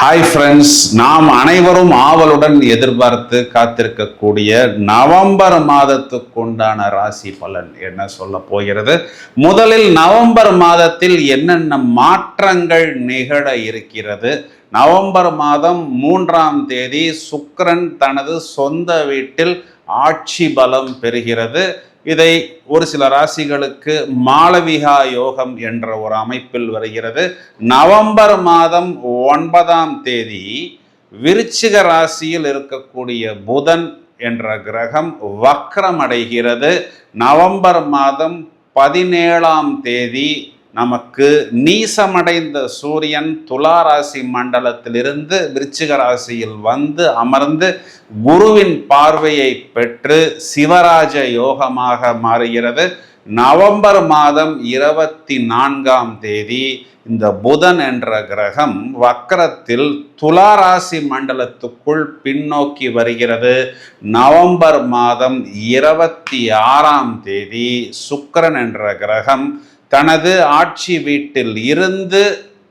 Hi friends நாம் அனைவரும் ஆவலுடன் எதிர்பார்த்து காத்திருக்கக்கூடிய நவம்பர் மாதத்துக்கு உண்டான ராசி பலன் என்ன சொல்ல போகிறது? முதலில் நவம்பர் மாதத்தில் என்னென்ன மாற்றங்கள் நிகழ இருக்கிறது? நவம்பர் மாதம் மூன்றாம் தேதி சுக்கரன் தனது சொந்த வீட்டில் ஆட்சி பலம் பெறுகிறது. இதை ஒரு சில ராசிகளுக்கு மாளவிகா யோகம் என்ற ஒரு அமைப்பில் வருகிறது. நவம்பர் மாதம் ஒன்பதாம் தேதி விருச்சிக ராசியில் இருக்கக்கூடிய புதன் என்ற கிரகம் வக்ரம் அடைகிறது நவம்பர் மாதம் பதினேழாம் தேதி நமக்கு நீசமடைந்த சூரியன் துலா ராசி மண்டலத்திலிருந்து விருச்சிக ராசியில் வந்து அமர்ந்து குருவின் பார்வையை பெற்று சிவராஜ யோகமாக மாறுகிறது. நவம்பர் மாதம் இருபத்தி நான்காம் தேதி இந்த புதன் என்ற கிரகம் வக்கரத்தில் துளாராசி மண்டலத்துக்குள் பின்னோக்கி வருகிறது. நவம்பர் மாதம் இருபத்தி ஆறாம் தேதி சுக்கரன் என்ற கிரகம் தனது ஆட்சி வீட்டில் இருந்து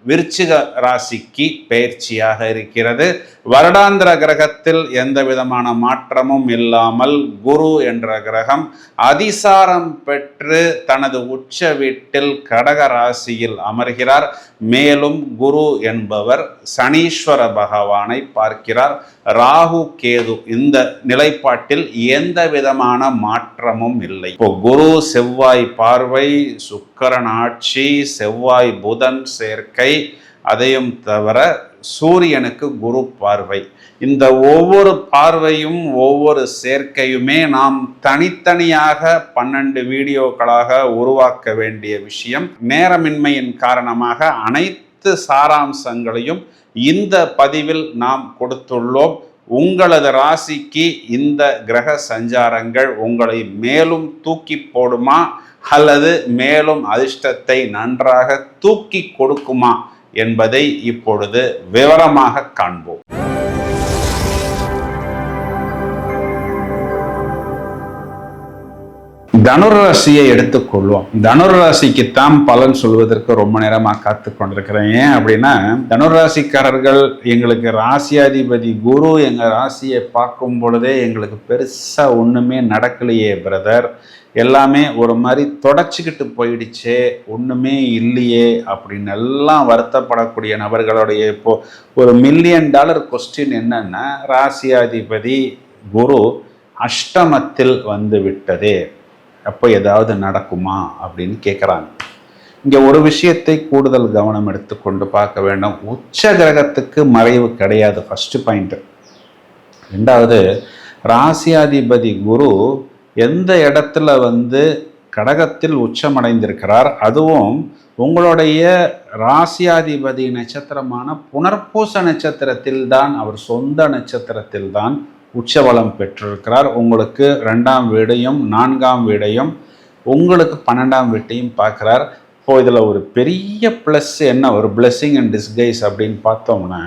விருச்சிக ராசிக்கு பயிற்சியாக இருக்கிறது. வருடாந்திர கிரகத்தில் எந்த விதமான மாற்றமும் இல்லாமல் குரு என்ற கிரகம் அதிசாரம் பெற்று தனது உச்ச வீட்டில் கடக ராசியில் அமர்கிறார். மேலும் குரு என்பவர் சனீஸ்வர பகவானை பார்க்கிறார். ராகு கேது இந்த நிலைப்பாட்டில் எந்த விதமான மாற்றமும் இல்லை. இப்போ குரு செவ்வாய் பார்வை சுக்கரன் ஆட்சி செவ்வாய் புதன் சேர்க்கை அதையும் தவிர சூரியனுக்கு குரு பார்வை. இந்த ஒவ்வொரு பார்வையும் ஒவ்வொரு சேர்க்கையுமே நாம் தனித்தனியாக பன்னெண்டு வீடியோக்களாக உருவாக்க வேண்டிய விஷயம். நேரமின்மையின் காரணமாக அனைத்து சாராம்சங்களையும் இந்த பதிவில் நாம் கொடுத்துள்ளோம். உங்களது ராசிக்கு இந்த கிரக சஞ்சாரங்கள் உங்களை மேலும் தூக்கி போடுமா? அல்லது மேலும் அதிர்ஷ்டத்தை நன்றாக தூக்கி கொடுக்குமா என்பதை இப்பொழுது விவரமாக காண்போம். தனுர் ராசியை எடுத்துக்கொள்வோம். தனுர் தான் பலன் சொல்வதற்கு ரொம்ப நேரமாக காத்து கொண்டிருக்கிறேன். ஏன் அப்படின்னா தனுராசிக்காரர்கள் எங்களுக்கு ராசியாதிபதி குரு எங்கள் ராசியை பார்க்கும் பொழுதே எங்களுக்கு பெருசாக ஒன்றுமே நடக்கலையே பிரதர் எல்லாமே ஒரு மாதிரி தொடச்சிக்கிட்டு போயிடுச்சே ஒன்றுமே இல்லையே அப்படின்னு எல்லாம் வருத்தப்படக்கூடிய நபர்களுடைய இப்போ ஒரு மில்லியன் டாலர் கொஸ்டின் என்னன்னா ராசியாதிபதி குரு அஷ்டமத்தில் வந்து விட்டதே. அப்போ ஏதாவது நடக்குமா அப்படின்னு கேட்குறாங்க இங்கே ஒரு விஷயத்தை கூடுதல் கவனம் எடுத்துக்கொண்டு பார்க்க வேண்டும். உச்ச கிரகத்துக்கு மறைவு கிடையாது ஃபஸ்ட்டு பாயிண்ட்டு ரெண்டாவது ராசியாதிபதி குரு எந்த இடத்துல வந்து கடகத்தில் உச்சமடைந்திருக்கிறார் அதுவும் உங்களுடைய ராசியாதிபதி நட்சத்திரமான புனர்பூச நட்சத்திரத்தில் தான் அவர் சொந்த நட்சத்திரத்தில் தான் உச்சபலம் பெற்றிருக்கிறார். உங்களுக்கு ரெண்டாம் வீடையும் நான்காம் வீடையும் உங்களுக்கு பன்னெண்டாம் வீட்டையும் பார்க்குறார். இப்போ இதில் ஒரு பெரிய ப்ளஸ் என்ன? ஒரு பிளெஸ்ஸிங் அண்ட் டிஸ்கைஸ் அப்படின்னு பார்த்தோம்னா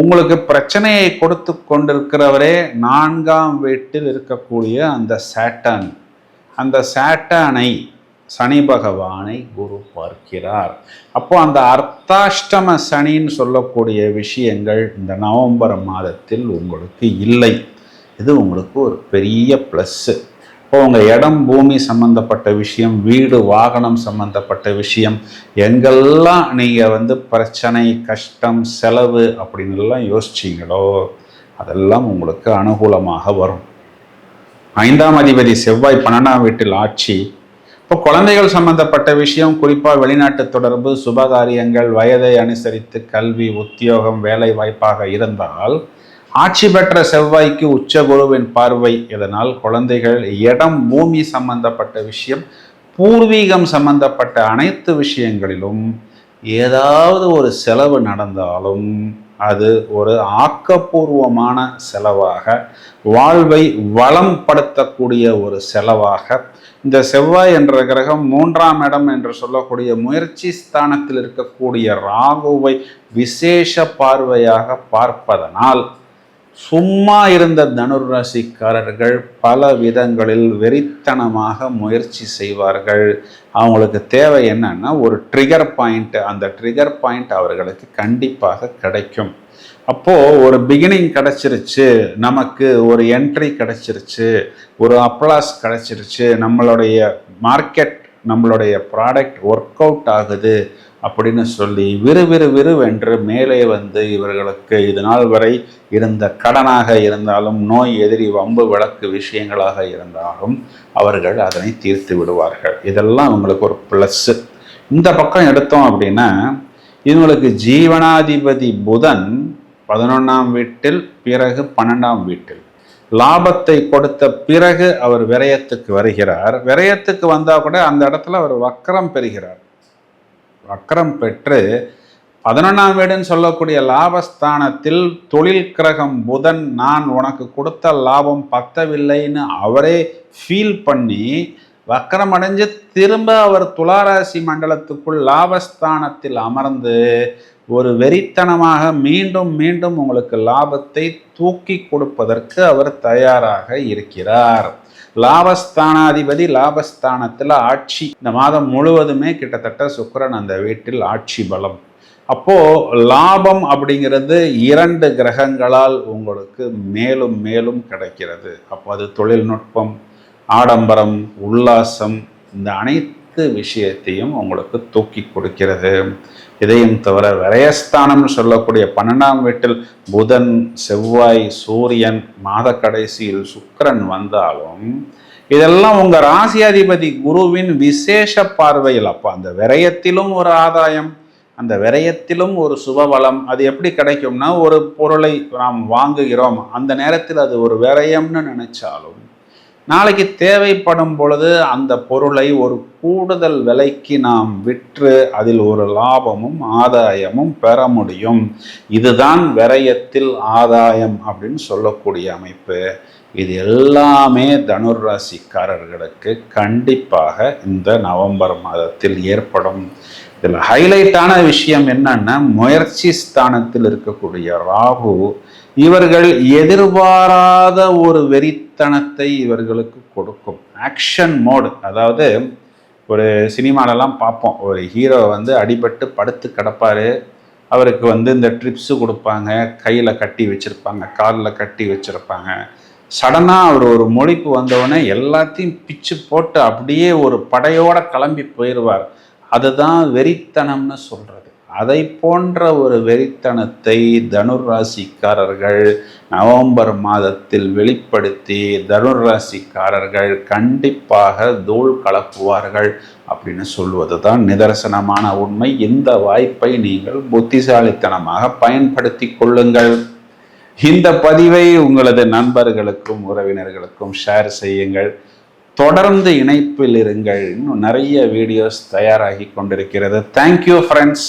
உங்களுக்கு பிரச்சனையை கொடுத்து கொண்டிருக்கிறவரே நான்காம் வீட்டில் இருக்கக்கூடிய அந்த சேட்டன் அந்த சேட்டனை சனி பகவானை குரு பார்க்கிறார். அப்போ அந்த அர்த்தாஷ்டம சனின்னு சொல்லக்கூடிய விஷயங்கள் இந்த நவம்பர் மாதத்தில் உங்களுக்கு இல்லை. இது உங்களுக்கு ஒரு பெரிய ப்ளஸ்ஸு இப்போ உங்கள் இடம் பூமி சம்மந்தப்பட்ட விஷயம் வீடு வாகனம் சம்மந்தப்பட்ட விஷயம் எங்கெல்லாம் நீங்கள் வந்து பிரச்சனை கஷ்டம் செலவு அப்படின்னுலாம் யோசிச்சிங்களோ அதெல்லாம் உங்களுக்கு அனுகூலமாக வரும். ஐந்தாம் அதிபதி செவ்வாய் பன்னெண்டாம் வீட்டில் ஆட்சி இப்போ குழந்தைகள் சம்பந்தப்பட்ட விஷயம் குறிப்பாக வெளிநாட்டு தொடர்பு சுபகாரியங்கள் வயதை அனுசரித்து கல்வி உத்தியோகம் வேலை வாய்ப்பாக இருந்தால் ஆட்சி பெற்ற செவ்வாய்க்கு உச்ச குருவின் பார்வை இதனால் குழந்தைகள் இடம் பூமி சம்பந்தப்பட்ட விஷயம் பூர்வீகம் சம்பந்தப்பட்ட அனைத்து விஷயங்களிலும் ஏதாவது ஒரு செலவு நடந்தாலும் அது ஒரு ஆக்கப்பூர்வமான செலவாக வாழ்வை வளம் படுத்தக்கூடிய ஒரு செலவாக. இந்த செவ்வாய் என்ற கிரகம் மூன்றாம் இடம் என்று சொல்லக்கூடிய முயற்சி ஸ்தானத்தில் இருக்கக்கூடிய ராகுவை விசேஷ பார்வையாக பார்ப்பதனால் சும்மா இருந்த தனுராசிக்காரர்கள் பல விதங்களில் வெறித்தனமாக முயற்சி செய்வார்கள். அவங்களுக்கு தேவை என்னன்னா ஒரு ட்ரிகர் பாயிண்ட் அந்த ட்ரிகர் பாயிண்ட் அவர்களுக்கு கண்டிப்பாக கிடைக்கும். அப்போ ஒரு பிகினிங் கிடைச்சிருச்சு நமக்கு ஒரு என்ட்ரி கிடைச்சிருச்சு ஒரு அப்ளாஸ் கிடைச்சிருச்சு நம்மளுடைய மார்க்கெட் நம்மளுடைய ப்ராடக்ட் ஒர்க் அவுட் ஆகுது அப்படின்னு சொல்லி விறுவிறு விறுவென்று மேலே வந்து இவர்களுக்கு இது நாள் வரை இருந்த கடனாக இருந்தாலும் நோய் எதிரி வம்பு விளக்கு விஷயங்களாக இருந்தாலும் அவர்கள் அதனை தீர்த்து விடுவார்கள். இதெல்லாம் உங்களுக்கு ஒரு ப்ளஸ்ஸு இந்த பக்கம் எடுத்தோம் அப்படின்னா இவங்களுக்கு ஜீவனாதிபதி புதன் பதினொன்றாம் வீட்டில் பிறகு பன்னெண்டாம் வீட்டில். லாபத்தை கொடுத்த பிறகு அவர் விரயத்துக்கு வருகிறார். விரயத்துக்கு வந்தால் கூட அந்த இடத்துல அவர் வக்கரம் பெறுகிறார். வக்கரம் பெற்று பதினொன்றாம் வீடுன்னு சொல்லக்கூடிய லாபஸ்தானத்தில் தொழில் கிரகம் புதன் நான் உனக்கு கொடுத்த லாபம் பத்தவில்லைன்னு அவரே ஃபீல் பண்ணி வக்கரம் அடைஞ்சு திரும்ப அவர் துளாராசி மண்டலத்துக்குள் லாபஸ்தானத்தில் அமர்ந்து ஒரு வெறித்தனமாக மீண்டும் மீண்டும் உங்களுக்கு லாபத்தை தூக்கி கொடுப்பதற்கு அவர் தயாராக இருக்கிறார். லாபஸ்தானாதிபதி லாபஸ்தானத்தில் ஆட்சி. இந்த மாதம் முழுவதுமே கிட்டத்தட்ட சுக்கரன் அந்த வீட்டில் ஆட்சி பலம். அப்போ லாபம் அப்படிங்கிறது இரண்டு கிரகங்களால் உங்களுக்கு மேலும் மேலும் கிடைக்கிறது. அப்போ அது தொழில்நுட்பம் ஆடம்பரம் உல்லாசம் இந்த அனைத்து விஷயத்தையும் உங்களுக்கு தூக்கி கொடுக்கிறது. இதையும் தவிர விரயஸ்தானம்னு சொல்லக்கூடிய பன்னெண்டாம் வீட்டில் புதன் செவ்வாய் சூரியன் மாத கடைசியில் சுக்கரன் வந்தாலும் இதெல்லாம் உங்க ராசியாதிபதி குருவின் விசேஷ பார்வையில். அப்போ அந்த விரயத்திலும் ஒரு ஆதாயம் அந்த விரயத்திலும் ஒரு சுபபலம். அது எப்படி கிடைக்கும்னா ஒரு பொருளை நாம் வாங்குகிறோம். அந்த நேரத்தில் அது ஒரு விரயம்னு நினைச்சாலும் நாளைக்கு தேவைப்படும் பொழுது அந்த பொருளை ஒரு கூடுதல் விலைக்கு நாம் விற்று அதில் ஒரு லாபமும் ஆதாயமும் பெற முடியும். இதுதான் விரயத்தில் ஆதாயம் அப்படின்னு சொல்லக்கூடிய அமைப்பு. இது எல்லாமே தனுராசிக்காரர்களுக்கு கண்டிப்பாக இந்த நவம்பர் மாதத்தில் ஏற்படும். இதில் ஹைலைட்டான விஷயம் என்னன்னா முயற்சி ஸ்தானத்தில் இருக்கக்கூடிய ராகு இவர்கள் எதிர்பாராத ஒரு வெறித்தனத்தை இவர்களுக்கு கொடுக்கும். ஆக்ஷன் மோடு அதாவது ஒரு சினிமாலெல்லாம் பார்ப்போம். ஒரு ஹீரோ வந்து அடிபட்டு படுத்து கிடப்பாரு. அவருக்கு வந்து இந்த ட்ரிப்ஸு கொடுப்பாங்க. கையில் கட்டி வச்சுருப்பாங்க. காலில் கட்டி வச்சுருப்பாங்க. சடனாக அவர் ஒரு மொழிப்பு வந்தவுடனே எல்லாத்தையும் பிச்சு போட்டு அப்படியே ஒரு படையோடு கிளம்பி போயிடுவார் அதுதான் வெறித்தனம்னு சொல்கிறது அதை போன்ற ஒரு வெறித்தனத்தை தனுர் ராசிக்காரர்கள் நவம்பர் மாதத்தில் வெளிப்படுத்தி தனுர் ராசிக்காரர்கள் கண்டிப்பாக தூள் கலப்புவார்கள் அப்படின்னு சொல்வது தான் நிதர்சனமான உண்மை. இந்த வாய்ப்பை நீங்கள் புத்திசாலித்தனமாக பயன்படுத்தி கொள்ளுங்கள். இந்த பதிவை உங்களது நண்பர்களுக்கும் உறவினர்களுக்கும் ஷேர் செய்யுங்கள். தொடர்ந்து இணைப்பில் இருங்கள். இன்னும் நிறைய வீடியோஸ் தயாராகி கொண்டிருக்கிறது. Thank you friends